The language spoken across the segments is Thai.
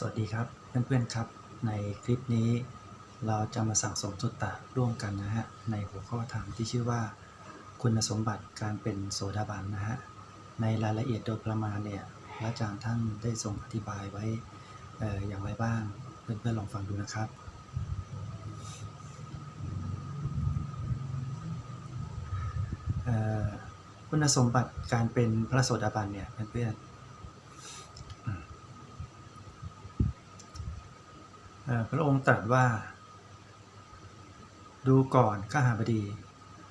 สวัสดีครับเพื่อนๆครับ ในคลิปนี้เราจะมาสั่งสมสุตตะร่วมกันนะฮะในหัวข้อธรรมที่ชื่อว่า คุณสมบัติการเป็นโสดาบันนะฮะในรายละเอียดโดยประมาณเนี่ยพระอาจารย์ท่านได้ทรงอธิบายไว้อออย่างไรบ้างเพื่อนๆลองฟังดูนะครับ คุณสมบัติการเป็นพระโสดาบันเนี่ยเพื่อนๆ เอ่อ พระองค์ตรัสว่า ดูก่อนข้าหาบดี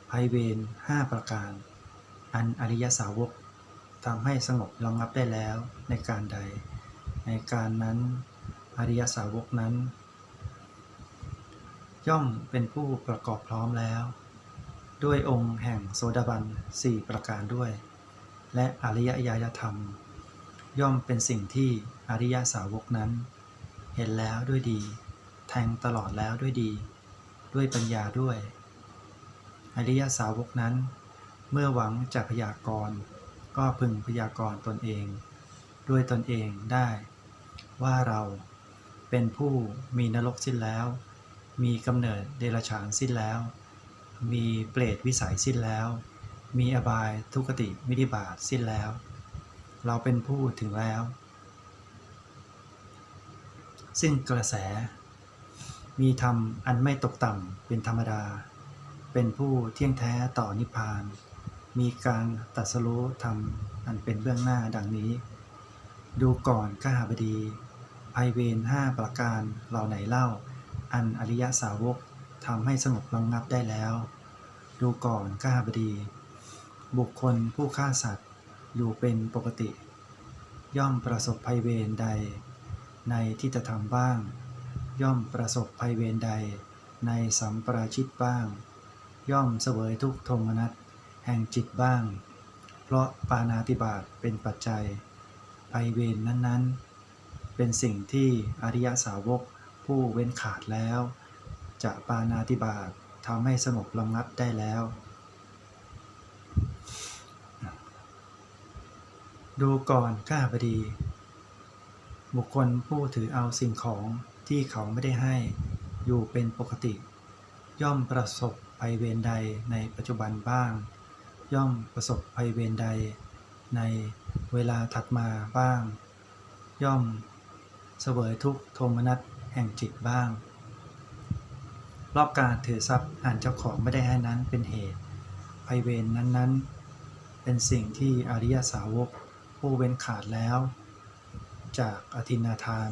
ภัยเวรห้าประการ อันอริยสาวกทำให้สงบระงับได้แล้วในการใด ในการนั้นอริยสาวกนั้น ย่อมเป็นผู้ประกอบพร้อมแล้ว ด้วยองค์แห่งโสดาบันสี่ประการด้วย และอริยญาณธรรม ย่อมเป็นสิ่งที่อริยสาวกนั้น เห็นแล้วด้วยดี แทงตลอดแล้วด้วยดี ด้วยปัญญาด้วย อริยสาวกนั้น เมื่อหวังจะพยากรณ์ก็พึงพยากรณ์ตนเอง ด้วยตนเองได้ ว่าเราเป็นผู้มีนรกสิ้นแล้ว มีกำเนิดเดรัจฉานสิ้นแล้ว มีเปรตวิสัยสิ้นแล้ว มีอบายทุกติมินิบาตสิ้นแล้ว เราเป็นผู้ถึงแล้ว ซึ่งกระแส มีธรรมอันไม่ตกต่ำเป็นธรรมดา เป็นผู้เที่ยงแท้ต่อนิพพาน มีการตัดสรู้ธรรมอันเป็นเบื้องหน้าดังนี้ ดูก่อนข้าหาบดีภัยเวรห้าประการเหล่าไหนเล่า อันอริยสาวกทำให้สงบระงงับได้แล้ว ดูก่อนข้าหาบดี บุคคลผู้ฆ่าสัตว์อยู่เป็นปกติ ย่อมประสบภัยเวรใด ในที่จะทำบ้าง ย่อมประสบภัยเวรใด ในสัมปราชิตบ้าง ย่อมเสวยทุกโทมนัสแห่งจิตบ้าง เพราะปานาติบาตเป็นปัจจัย ภัยเวรนั้นๆ เป็นสิ่งที่อริยสาวกผู้เว้นขาดแล้ว จะปานาติบาตทำให้สงบระงับได้แล้วดูก่อนข้าพดี บุคคลผู้ถือเอาสิ่งของที่เขาไม่ได้ให้ อยู่เป็นปกติ ย่อมประสบภัยเวรใดในปัจจุบันบ้าง ย่อมประสบภัยเวรใด ในเวลาถัดมาบ้าง ย่อมเสวยทุกโทมนัสแห่งจิตบ้าง รอบการถือทรัพย์อ่านเจ้าของไม่ได้ให้นั้นเป็นเหตุภัยเวรนั้นๆ เป็นสิ่งที่อริยสาวกผู้เว้นขาดแล้ว จากอธินาทาน